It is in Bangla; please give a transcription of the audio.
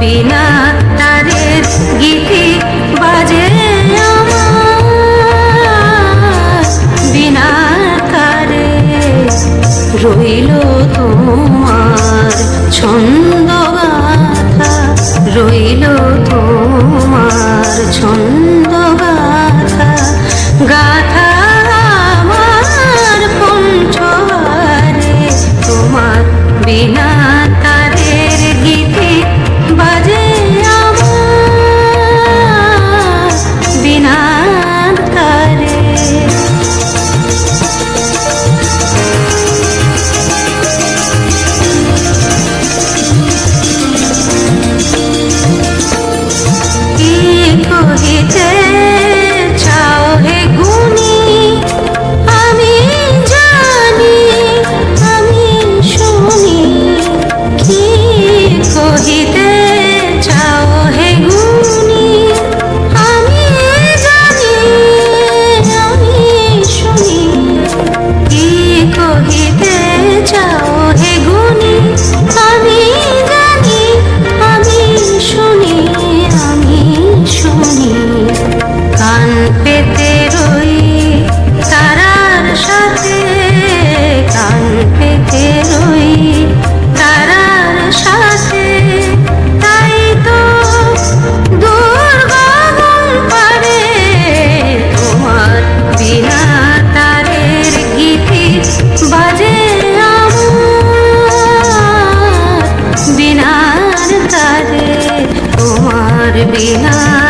বিনা তারের গীতি বাজে তারে রইল তোমার ছন্দ রইল তোমার ছন্দ পারবে